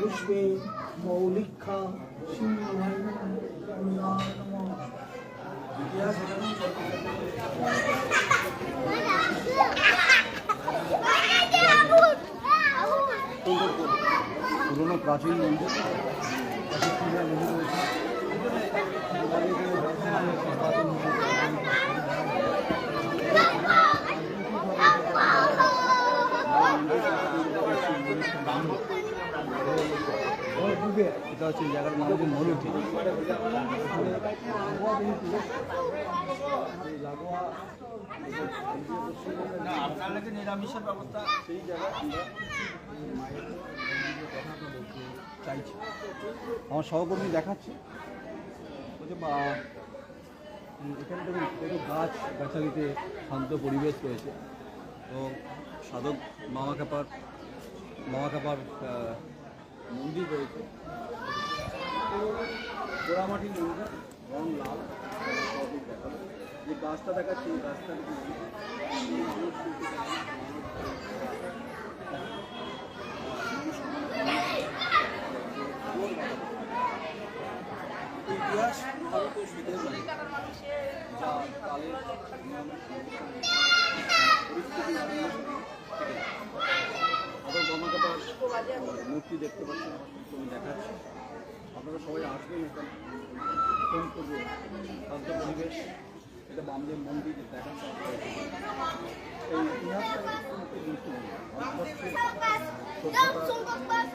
পুষ্পে মৌলিক্ষা সিংহায় নমঃ পুরোনো প্রাচীন মন্দির। এটা হচ্ছে জায়গার চাইছি আমার সহকর্মী দেখাচ্ছে এখানে দেখুন কত গাছ গাছালিতে শান্ত পরিবেশ রয়েছে। তো সাধক মামা কাপার আহ, মন্দির রয়েছে। পোড়ামাটির মন্দির রং লাল দেখাবো। যে গাছটা দেখাচ্ছে এই গাছটা ইতিহাস পরিস্থিতি অনুসারে থেকে যায়। আবার গমাকাটার মূর্তি দেখতে পাচ্ছেন তুমি দেখাচ্ছি। আপনারা সবাই আসবেন এখানে। যে শান্ত পরিবেশ, এটা বামদেব মন্দির দেখাচ্ছে এই ইতিহাসটা অত্যন্ত গুরুত্বপূর্ণ ভারতবর্ষের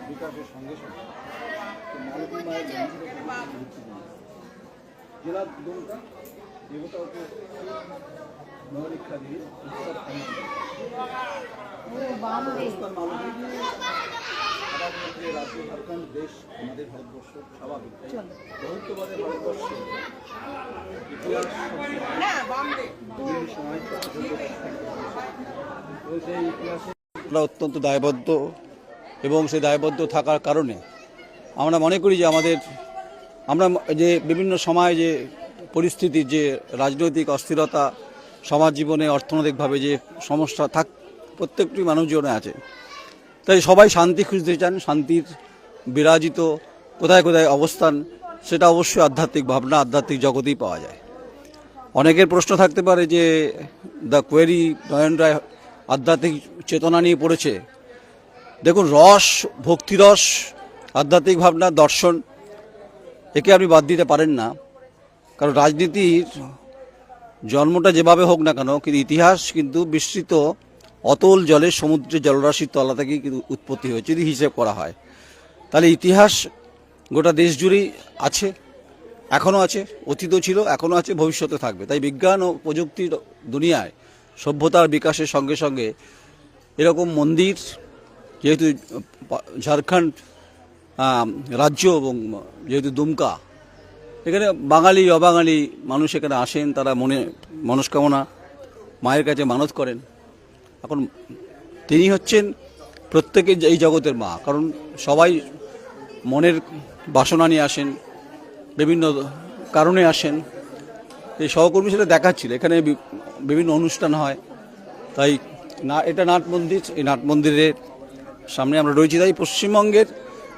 বিকাশের সঙ্গে সঙ্গে। মালতী মায়ের মন্দিরও গুরুত্বপূর্ণ জেলা দুমকা দেবতা আমরা অত্যন্ত দায়বদ্ধ এবং সেই দায়বদ্ধ থাকার কারণে আমরা মনে করি যে আমাদের, আমরা যে বিভিন্ন সময় যে পরিস্থিতির যে রাজনৈতিক অস্থিরতা সমাজ জীবনে অর্থনৈতিকভাবে যে সমস্যা থাক, প্রত্যেকটি মানুষ জীবনে আছে। তাই সবাই শান্তি খুঁজতে চান, শান্তির বিরাজিত কোথায় কোথায় অবস্থান, সেটা অবশ্যই আধ্যাত্মিক ভাবনা, আধ্যাত্মিক জগতেই পাওয়া যায়। অনেকের প্রশ্ন থাকতে পারে যে, দ্য কোয়েরি নয়ন রায় আধ্যাত্মিক চেতনা নিয়ে পড়েছে। দেখুন, রস, ভক্তিরস, আধ্যাত্মিক ভাবনা, দর্শন, একে আপনি বাদ দিতে পারেন না। কারণ রাজনীতির জন্মটা যেভাবে হোক না কেন, কিন্তু ইতিহাস কিন্তু বিস্তৃত, অতল জলে সমুদ্রের জলরাশির তলা থেকেই কিন্তু উৎপত্তি হয়েছে, যদি হিসেব করা হয়। তাহলে ইতিহাস গোটা দেশ জুড়েই আছে, এখনও আছে, অতীতও ছিল, এখনও আছে, ভবিষ্যতে থাকবে। তাই বিজ্ঞান ও প্রযুক্তির দুনিয়ায়, সভ্যতার বিকাশের সঙ্গে সঙ্গে এরকম মন্দির, যেহেতু ঝাড়খণ্ড রাজ্য এবং যেহেতু দুমকা এখানে বাঙালি, অবাঙালি মানুষ এখানে আসেন, তারা মনে, মনস্কামনা মায়ের কাছে মানত করেন। এখন তিনি হচ্ছেন প্রত্যেকের এই জগতের মা, কারণ সবাই মনের বাসনা নিয়ে আসেন, বিভিন্ন কারণে আসেন। এই সহকর্মী সেটা দেখাচ্ছিল, এখানে বিভিন্ন অনুষ্ঠান হয়। তাই না, এটা নাট মন্দির, এই নাট মন্দিরের সামনে আমরা রয়েছি। তাই পশ্চিমবঙ্গের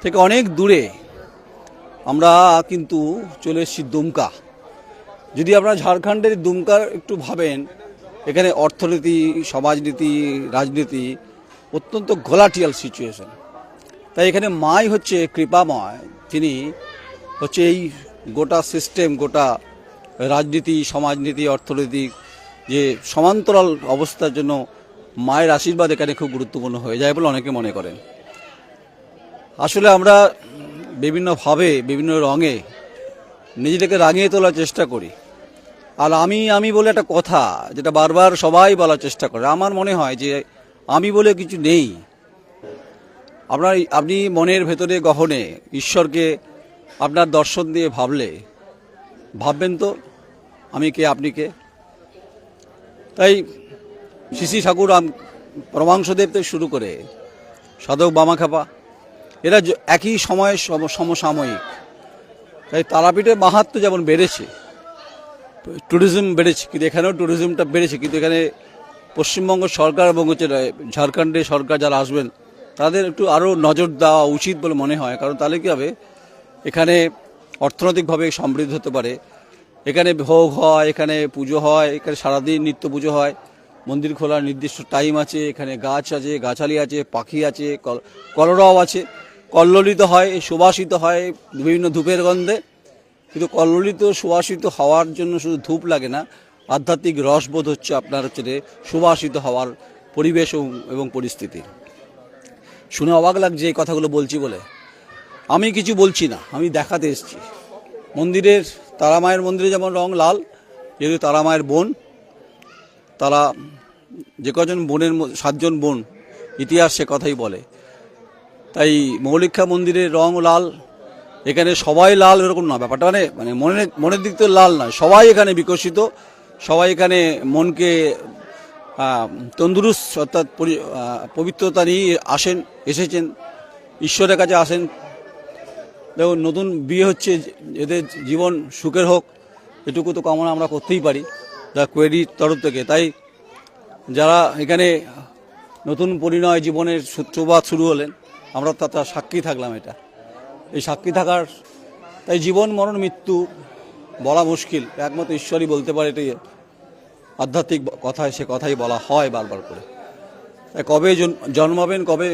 থেকে অনেক দূরে আমরা কিন্তু চলে এসেছি দুমকা। যদি আপনারা ঝাড়খণ্ডের দুমকার একটু ভাবেন, এখানে অর্থনীতি, সমাজনীতি, রাজনীতি অত্যন্ত ঘোলাটিয়াল সিচুয়েশন তাই এখানে মাই হচ্ছে কৃপাময়। তিনি হচ্ছে এই গোটা সিস্টেম গোটা রাজনীতি, সমাজনীতি অর্থনৈতিক যে সমান্তরাল অবস্থার জন্য মায়ের আশীর্বাদ এখানে খুব গুরুত্বপূর্ণ হয়ে যায় বলে অনেকে মনে করেন। আসলে আমরা বিভিন্নভাবে, বিভিন্ন রঙে নিজেদেরকে রাঙিয়ে তোলার চেষ্টা করি। আর আমি আমি বলে একটা কথা, যেটা বারবার সবাই বলার চেষ্টা করে, আমার মনে হয় যে আমি বলে কিছু নেই। আপনার, আপনি মনের ভেতরে গহনে ঈশ্বরকে, আপনার দর্শন দিয়ে ভাবলে, ভাববেন তো, আমি কে, আপনি কে? তাই শিশি ঠাকুর রাম পরমাংশদেব থেকে শুরু করে সাধক বামাখাপা এরা একই সময়ে সম- সমসাময়িক। তাই তারাপীঠের মাহাত্ম যেমন বেড়েছে, ট্যুরিজম বেড়েছে, কিন্তু এখানেও ট্যুরিজমটা বেড়েছে, কিন্তু এখানে পশ্চিমবঙ্গ সরকার এবং হচ্ছে ঝাড়খণ্ডের সরকার যারা আসবেন, তাদের একটু আরও নজর দেওয়া উচিত বলে মনে হয়। কারণ তাহলে কী হবে? এখানে অর্থনৈতিকভাবে সমৃদ্ধ হতে পারে। এখানে ভোগ হয়, এখানে পুজো হয়, এখানে সারাদিন নিত্য পুজো হয়। মন্দির খোলার নির্দিষ্ট টাইম আছে, এখানে গাছ আছে, গাছালি আছে, পাখি আছে, কল- কলরব আছে। কল্লোলিত হয়, সুবাসিত হয় বিভিন্ন ধূপের গন্ধে। কিন্তু কল্লোলিত, সুবাসিত হওয়ার জন্য শুধু ধূপ লাগে না, আধ্যাত্মিক রসবোধ হচ্ছে আপনার হচ্ছে যে সুবাসিত হওয়ার পরিবেশ এবং- পরিস্থিতি। শুনে অবাক লাগছে এই কথাগুলো বলছি বলে। আমি কিছু বলছি না, আমি দেখাতে এসেছি। মন্দিরের তারামায়ের মন্দিরে যেমন রং লাল, যেহেতু তারামায়ের বোন, তারা যে কজন বোনের সাতজন বোন, ইতিহাস সে কথাই বলে। তাই মৌলিক্ষা মন্দিরের রং লাল, এখানে সবাই লাল এরকম না, ব্যাপারটা মানে মানে মনের মনের দিক থেকে লাল নয়, সবাই এখানে বিকশিত, সবাই এখানে মনকে তন্দুরুস্ত অর্থাৎ পবিত্রতা নিয়ে আসেন, এসেছেন, ঈশ্বরের কাছে আসেন। দেখুন, নতুন বিয়ে হচ্ছে, এদের জীবন সুখের হোক, এটুকু তো কামনা আমরা করতেই পারি, যা কোয়েরির তরফ থেকে। তাই যারা এখানে নতুন পরিণয় জীবনের সূত্রপাত শুরু হলেন আমরা তা সাক্ষী থাকলাম এটা। এই সাক্ষী থাকার, তাই জীবন, মরণ, মৃত্যু বলা মুশকিল। একমাত্র ঈশ্বরই বলতে পারে এটাই আধ্যাত্মিক কথায়, সে কথাই বলা হয় বারবার করে। তাই কবে জন্মাবেন, কবে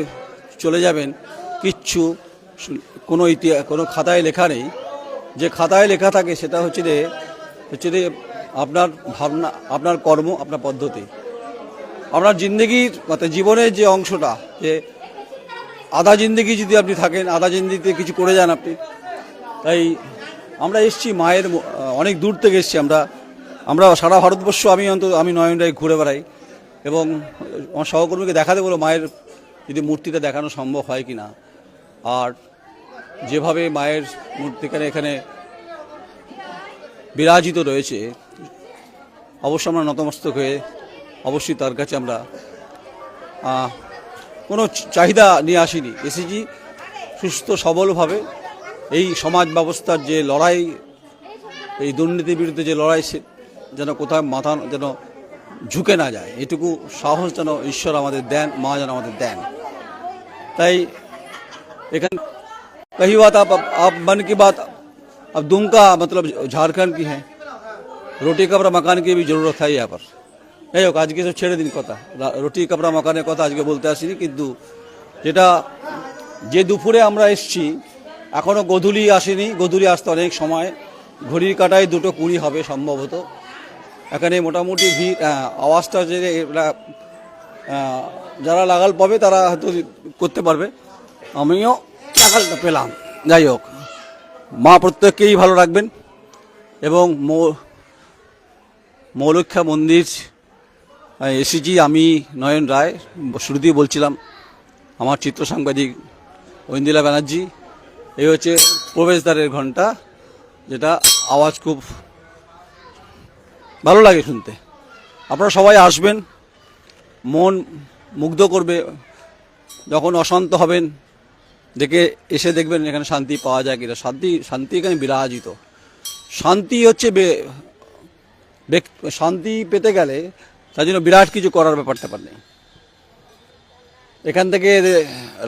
চলে যাবেন, কিচ্ছু কোনো ইতিহাস কোনো খাতায় লেখা নেই। যে খাতায় লেখা থাকে সেটা হচ্ছে যে হচ্ছে যে আপনার ভাবনা, আপনার কর্ম, আপনার পদ্ধতি। আপনার জিন্দগির অর্থাৎ জীবনের যে অংশটা, যে আধা জিন্দগি যদি আপনি থাকেন, আধা জিন্দগিতে কিছু করে যান আপনি। তাই আমরা এসছি মায়ের অনেক দূর থেকে এসছি আমরা। আমরা সারা ভারতবর্ষ, আমি অন্তত আমি নয়ন রায় ঘুরে বেড়াই। এবং আমার সহকর্মীকে দেখাতে বলো, মায়ের যদি মূর্তিটা দেখানো সম্ভব হয় কি না আর যেভাবে মায়ের মূর্তিখানে এখানে বিরাজিত রয়েছে, অবশ্য আমরা নতমস্তক হয়ে অবশ্যই তার কাছে আমরা কোনো চ- চাহিদা নিয়ে আসিনি এসেছি সুস্থ সবলভাবে এই সমাজ ব্যবস্থার যে লড়াই এই দুর্নীতির বিরুদ্ধে যে লড়াই সে যেন কোথাও মাথা যেন ঝুঁকে না যায় এটুকু সাহস যেন ঈশ্বর আমাদের দেন মা যেন আমাদের দেন তাই এখানে कही बात आप आप मन की बात अब दुमका मतलब झारखंड की है রুটি কাপড়া মাকান কি भी জরুরত হয় यहाँ पर যাই হোক, আজকে সব ছেড়ে দিন কথা। রুটি, কাপড়া মাকানের কথা আজকে বলতে আসিনি, কিন্তু যেটা যে দুপুরে আমরা এসছি এখনও গধূলি আসেনি, গধূলি আসতে অনেক সময়। ঘড়ির কাটায় দুটো কুড়ি হবে সম্ভবত। এখানে মোটামুটি ভিড় আওয়াজটা যে যারা লাগাল পাবে, তারা হয়তো করতে পারবে। আমিও লাগালটা পেলাম। যাই হোক, মা প্রত্যেককেই ভালো রাখবেন এবং মৌলক্ষা মন্দির এসেছি আমি নয়ন রায়, শুরুতেই বলছিলাম, আমার চিত্র সাংবাদিক ঐন্দিলা ব্যানার্জি। এই হচ্ছে প্রবেশদ্বারের ঘণ্টা, যেটা আওয়াজ খুব ভালো লাগে শুনতে। আপনারা সবাই আসবেন, মন মুগ্ধ করবে, যখন অশান্ত হবেন, দেখে এসে দেখবেন এখানে শান্তি পাওয়া যায় কিনা। শান্তি শান্তি এখানে বিরাজিত। শান্তি হচ্ছে শান্তি পেতে গেলে তার জন্য বিরাট কিছু করার ব্যাপার ট্যাপার এখান থেকে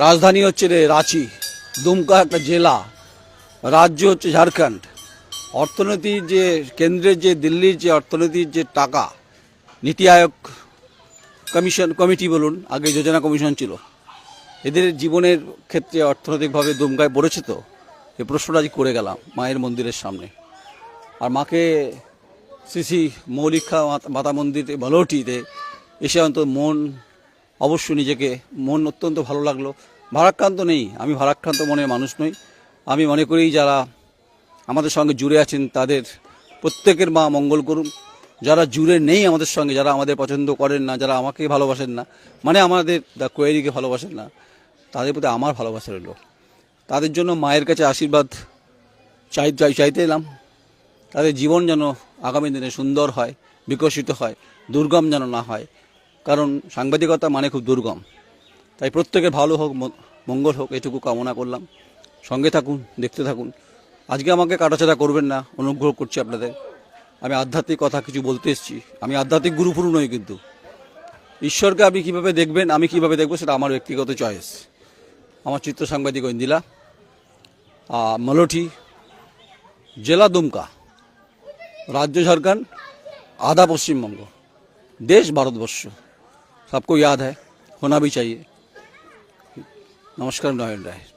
রাজধানী হচ্ছে রে রাঁচি, দুমকা একটা জেলা, রাজ্য হচ্ছে ঝাড়খণ্ড। অর্থনীতির যে কেন্দ্রের যে দিল্লির যে অর্থনীতির যে টাকা, নীতি আয়োগ কমিশন, কমিটি বলুন, আগে যোজনা কমিশন ছিল। এদের জীবনের ক্ষেত্রে অর্থনৈতিকভাবে দুমকায় পড়েছে তো এই প্রশ্নটা আজ করে গেলাম মায়ের মন্দিরের সামনে। আর মাকে শ্রী মৌলিকা মাতা মন্দির বলটিতে এসে অন্তত মন অবশ্য নিজেকে, মন অত্যন্ত ভালো লাগল। ভারাক্রান্ত নেই, আমি ভারাক্রান্ত মনের মানুষ নই। আমি মনে করি যারা আমাদের সঙ্গে জুড়ে আছেন, তাদের প্রত্যেকের মা মঙ্গল করুন। যারা জুড়ে নেই আমাদের সঙ্গে, যারা আমাদের পছন্দ করেন না, যারা আমাকে ভালোবাসেন না মানে আমাদের দ্য কোয়েরিকে ভালোবাসেন না, তাদের প্রতি আমার ভালোবাসা রইল। তাদের জন্য মায়ের কাছে আশীর্বাদ চাই চাই চাইতে এলাম। তাদের জীবন যেন আগামী দিনে সুন্দর হয় বিকশিত হয় দুর্গম যেন না হয়। কারণ সাংবাদিকতা মানে খুব দুর্গম। তাই প্রত্যেকের ভালো হোক মঙ্গল হোক এটুকু কামনা করলাম। সঙ্গে থাকুন দেখতে থাকুন। আজকে আমাকে কাটাছাড়া করবেন না অনুগ্রহ করছি আপনাদের। আমি আধ্যাত্মিক কথা কিছু বলতে এসেছি। আমি আধ্যাত্মিক গুরুপুরু নই কিন্তু। ঈশ্বরকে আপনি কীভাবে দেখবেন আমি কীভাবে দেখব সেটা আমার ব্যক্তিগত চয়েস। আমার চিত্র সাংবাদিক ঐন্দিলা আহ, মলোঠি জেলা দুমকা। राज्य झारखंड, आधा पश्चिम बंग। देश भारतवर्ष, सबको याद है, होना भी चाहिए। नमस्कार, नारायण राय।